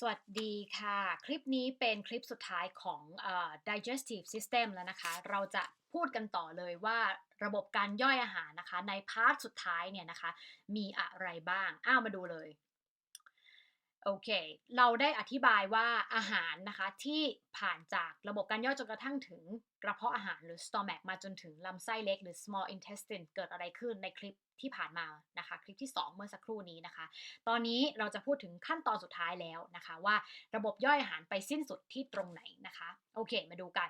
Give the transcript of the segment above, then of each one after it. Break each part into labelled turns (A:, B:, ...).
A: สวัสดีค่ะ คลิปนี้เป็นคลิปสุดท้ายของ digestive system แล้วนะคะ เราจะพูดกันต่อเลยว่าระบบการย่อยอาหารนะคะ ในพาร์ทสุดท้ายเนี่ยนะคะ มีอะไรบ้าง อ้าวมาดูเลย โอเค เราได้อธิบายว่าอาหารนะคะที่ผ่านจากระบบการย่อยจนกระทั่งถึงกระเพาะอาหารหรือ stomach มาจนถึงลำไส้เล็กหรือ small intestine เกิดอะไรขึ้นในคลิปที่ผ่านมานะคะ คลิปที่ 2 เมื่อสักครู่นี้นะคะ ตอนนี้เราจะพูดถึงขั้นตอนสุดท้ายแล้วนะคะ ว่าระบบย่อยอาหารไปสิ้นสุดที่ตรงไหนนะคะ โอเค มาดูกัน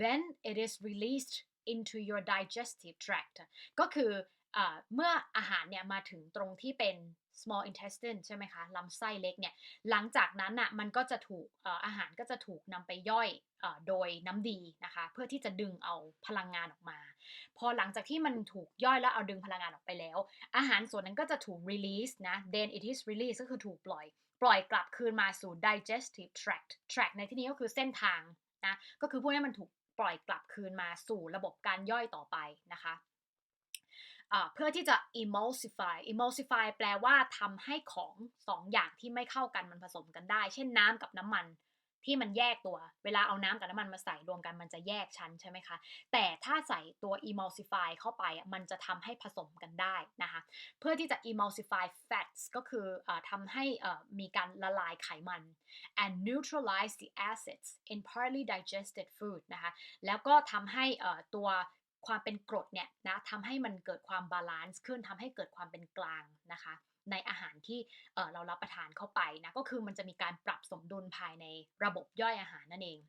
A: when it is released into your digestive tract ก็คือเอเมื่ออาหารเนี่ยมาถึงตรงที่เป็น small intestine ใช่ไหมคะลำไส้เล็กเนี่ยหลังจากนั้นน่ะมันก็จะถูกอาหารก็จะถูกนำไปย่อยโดยน้ำดีนะคะ เพื่อที่จะดึงเอาพลังงานออกมา พอหลังจากที่มันถูกย่อยแล้วเอาดึงพลังงานออกไปแล้ว อาหารส่วนนั้นก็จะถูก release นะ then it is released ก็คือถูกปล่อย ปล่อยกลับคืนมาสู่ digestive tract tract ในที่นี้ก็คือเส้นทางนะก็คือพวกนี้มันถูกปล่อยกลับคืนมาสู่ระบบการย่อยต่อไปนะคะ เพื่อที่จะ emulsify emulsify แปลว่าทำให้ของสองอย่างที่ไม่เข้ากันมันผสมกันได้ เช่นน้ำกับน้ำมันที่มันแยกตัว เวลาเอาน้ำกับน้ำมันมาใส่รวมกันมันจะแยกชั้นใช่ไหมคะ แต่ถ้าใส่ตัว emulsify เข้าไปมันจะทำให้ผสมกันได้นะคะ เพื่อที่จะ emulsify fats ก็คืออทำให้มีการละลายไขมัน and neutralize the acids in partly digested food นะคะ แล้วก็ทำให้ตัว ความเป็นกรดเนี่ยนะทำให้มันเกิดความบาลานซ์ขึ้นทำให้เกิดความเป็นกลางนะคะ ในอาหารที่เเรารับประทานเข้าไปนะก็คือมันจะมีการปรับสมดุลภายในระบบย่อยอาหารนั่นเอง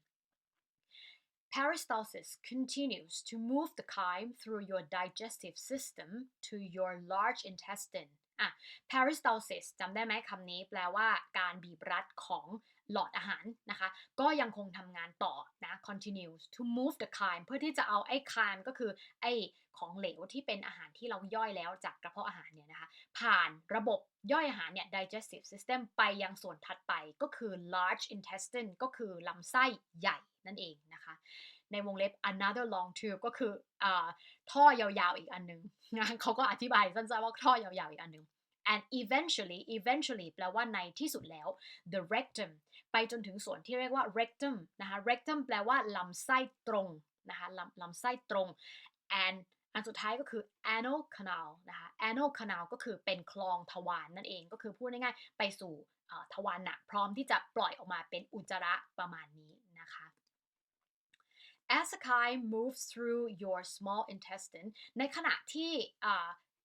A: Peristalsis continues to move the chyme through your digestive system to your large intestine อะ peristalsis จำได้ไหมคำนี้แปลว่าการบีบรัดของหลอดอาหารนะคะ ก็ยังคงทำงานต่อนะ continues to move the chyme เพื่อที่จะเอาไอ้ chyme ก็คือไอ้ของเหลวที่เป็นอาหารที่เราย่อยแล้วจากกระเพาะอาหารเนี่ยนะคะ ผ่านระบบย่อยอาหารเนี่ย digestive system ไปยังส่วนถัดไปก็คือ large intestine ก็คือลำไส้ใหญ่นั่นเองนะคะ ในวงเล็บ another long tube ก็คืออท่อยาวๆอีกอันนึงนะเขาก็อธิบายสั้นๆว่าท่อยาวๆอีกอันนึง and eventually eventually แปลว่าในที่สุดแล้ว the rectum ไปจนถึงส่วนที่เรียกว่า rectum นะคะ rectum แปลว่าลำไส้ตรงนะคะลำลำไส้ตรง and อันสุดท้ายก็คือ anal canal นะคะ anal canal ก็คือเป็นคลองทวารนนั่นเองก็คือพูดง่ายๆ ไปสู่ทวารหนักพร้อมที่จะปล่อยออกมาเป็นอุจจาระประมาณนี้นะคะ As the chyme moves through your small intestine ในขณะที่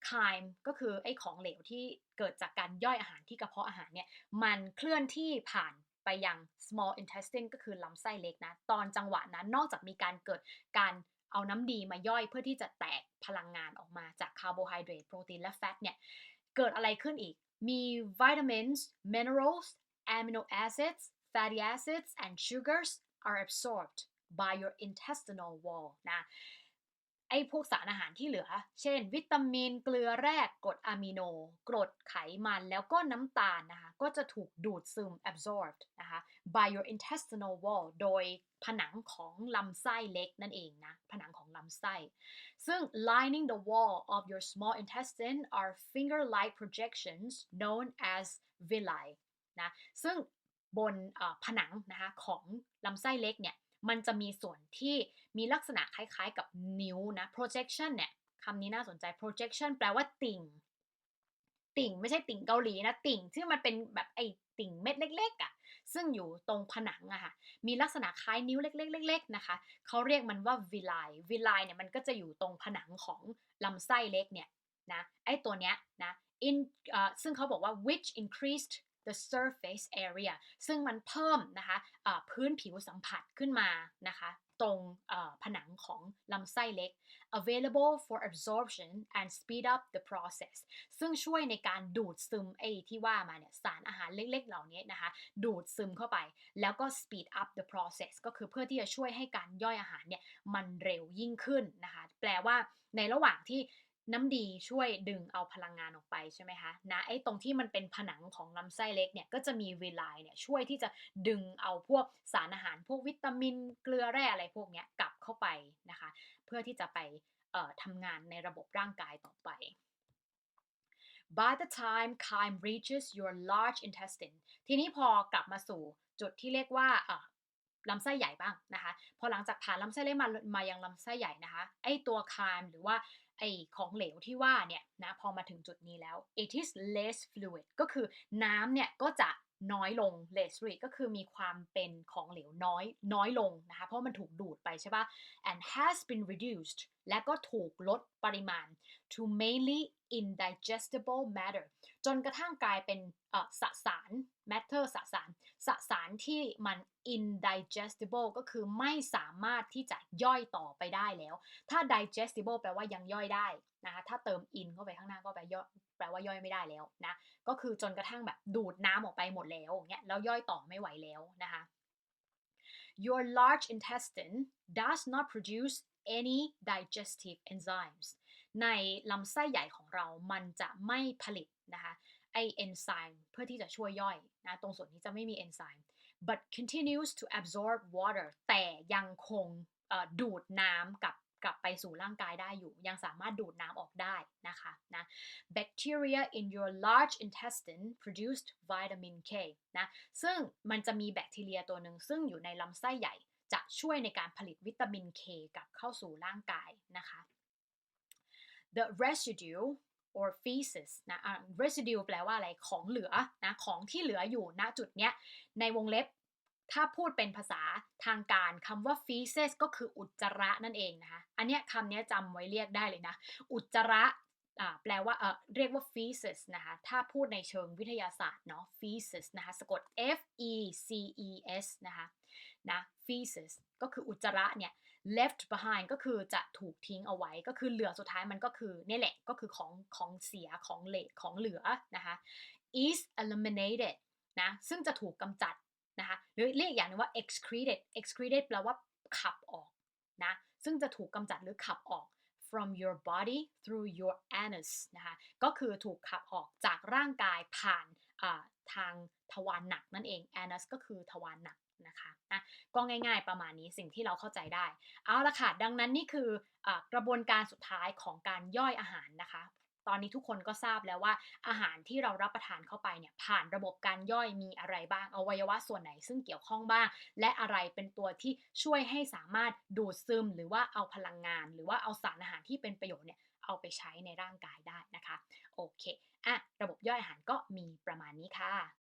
A: chyme ก็คือไอ้ของเหลวที่เกิดจากการย่อยอาหารที่กระเพาะอาหารเนี่ย มันเคลื่อนที่ผ่านไปยัง small intestine ก็คือลำไส้เล็กนะ ตอนจังหวะนั้นนอกจากมีการเกิดการเอาน้ำดีมาย่อยเพื่อที่จะแตกพลังงานออกมาจากคาร์โบไฮเดรตโปรตีนและแฟตเนี่ย เกิดอะไรขึ้นอีก มีวิตามินส์ minerals amino acids fatty acids and sugars are absorbed by your intestinal wall นะไอ้พวกสารอาหารที่เหลือ เช่น วิตามิน เกลือแร่กรดอะมิโน กรดไขมัน แล้วก็น้ำตาลนะคะ ก็จะถูกดูดซึม absorbed นะคะ by your intestinal wall โดยผนังของลำไส้เล็กนั่นเองนะ ผนังของลำไส้ ซึ่ง lining the wall of your small intestine are finger-like projections known as villi นะ ซึ่งบนผนังนะคะของลำไส้เล็กเนี่ย มันจะมีส่วนที่มีลักษณะคล้ายๆกับนิ้วนะ projection เนี่ยคำนี้น่าสนใจ projection แปลว่าติ่ง ติ่งไม่ใช่ติ่งเกาหลีนะ ติ่งที่มันเป็นแบบไอ้ติ่งเม็ดเล็กๆอะ่ะ ซึ่งอยู่ตรงผนังอะค่ะ มีลักษณะคล้ายนิ้วเล็กๆๆนะคะ เขาเรียกมันว่า villi villi เนี่ยมันก็จะอยู่ตรงผนังของลำไส้เล็กเนี่ยนะ ไอ้ตัวเนี้ยนะ in ซึ่งเขาบอกว่า which increased the surface area ซึ่งมันเพิ่มนะคะะพื้นผิวสัมผัสขึ้นมานะคะตรงผนังของลำไส้เล็ก available for absorption and speed up the process ซึ่งช่วยในการดูดซึมไอ้ที่ว่ามาเนี่ยสารอาหารเล็กๆ เหล่านี้นะคะ ดูดซึมเข้าไปแล้วก็ speed up the process ก็คือเพื่อที่จะช่วยให้การย่อยอาหารเนี่ยมันเร็วยิ่งขึ้นนะคะ แปลว่าในระหว่างที่ น้ำดีช่วยดึงเอาพลังงานออกไปใช่ไหมคะนะไอ้ตรงที่มันเป็นผนังของลำไส้เล็กเนี่ยก็จะมีเวลาเนี่ยช่วยที่จะดึงเอาพวกสารอาหารพวกวิตามินเกลือแร่อะไรพวกเนี้ยกลับเข้าไปนะคะ เพื่อที่จะไปทำงานในระบบร่างกายต่อไป by the time chyme reaches your large intestine ทีนี้พอกลับมาสู่จุดที่เรียกว่าลำไส้ใหญ่บ้างนะคะ พอหลังจากผ่านลำไส้เล็กมามายังลำไส้ใหญ่นะคะ ไอตัวคามหรือว่า ไอของเหลวที่ว่าเนี่ยนะพอมาถึงจุดนี้แล้ว it is less fluid ก็คือน้ำเนี่ยก็จะน้อยลง less fluid ก็คือมีความเป็นของเหลวน้อยน้อยลงนะคะเพราะมันถูกดูดไปใช่ปะ and has been reduced และก็ถูกลดปริมาณ to mainly indigestible matter จนกระทั่งกลายเป็นสสาร matter สสาร สสารที่มัน indigestible ก็คือไม่สามารถที่จะย่อยต่อไปได้แล้ว ถ้า digestible แปลว่ายังย่อยได้นะคะถ้าเติม in เข้าไปข้างหน้าก็แปลย่อยแปลว่าย่อยไม่ได้แล้วนะก็คือจนกระทั่งแบบดูดน้ำออกไปหมดแล้วเงี้ยแล้วย่อยต่อไม่ไหวแล้วนะคะ Your large intestine does not produce any digestive enzymes ในลำไส้ใหญ่ของเรามันจะไม่ผลิตนะคะ ไอเอนไซม์เพื่อที่จะช่วยย่อยนะตรงส่วนนี้จะไม่มีเอนไซม์ but continues to absorb water แต่ยังคงดูดน้ำกับกลับไปสู่ร่างกายได้อยู่ ยังสามารถดูดน้ำออกได้นะคะนะ bacteria in your large intestine produced vitamin K นะซึ่งมันจะมีแบคทีเรียตัวหนึ่งซึ่งอยู่ในลำไส้ใหญ่ จะช่วยในการผลิตวิตามิน K กลับเข้าสู่ร่างกายนะคะ the residue or feces นะ residue แปลว่าอะไร ของเหลือนะ ของที่เหลืออยู่ณจุดเนี้ย ในวงเล็บ ถ้าพูดเป็นภาษาทางการคำว่า feces ก็คืออุจจาระนั่นเองนะคะ อันเนี้ยคำเนี้ยจำไว้เรียกได้เลยนะ อุจจาระแปลว่าเออเรียกว่า feces นะคะ ถ้าพูดในเชิงวิทยาศาสตร์เนาะ feces นะคะ สะกด f e c e s นะคะ นะ feces ก็คืออุจจาระเนี่ย left behind ก็คือจะถูกทิ้งเอาไว้ก็คือเหลือสุดท้ายมันก็คือนี่แหละก็คือของของเสียของเลทของเหลือนะคะ is eliminated นะซึ่งจะถูกกำจัดนะคะหรือเรียกอย่างนึงว่า excreted excreted แปลว่าขับออกนะซึ่งจะถูกกำจัดหรือขับออก from your body through your anus นะคะก็คือถูกขับออกจากร่างกายผ่านทางทวารหนักนั่นเอง anus ก็คือทวารหนัก นะคะนะก็ง่าย ๆ ประมาณนี้สิ่งที่เราเข้าใจได้ เอาละค่ะ ดังนั้นนี่คือกระบวนการสุดท้ายของการย่อยอาหารนะคะ ตอนนี้ทุกคนก็ทราบแล้วว่าอาหารที่เรารับประทานเข้าไปเนี่ยผ่านระบบการย่อยมีอะไรบ้าง อวัยวะส่วนไหนซึ่งเกี่ยวข้องบ้าง และอะไรเป็นตัวที่ช่วยให้สามารถดูดซึม หรือว่าเอาพลังงาน หรือว่าเอาสารอาหารที่เป็นประโยชน์เนี่ยเอาไปใช้ในร่างกายได้นะคะ โอเค อะ ระบบย่อยอาหารก็มีประมาณนี้ค่ะ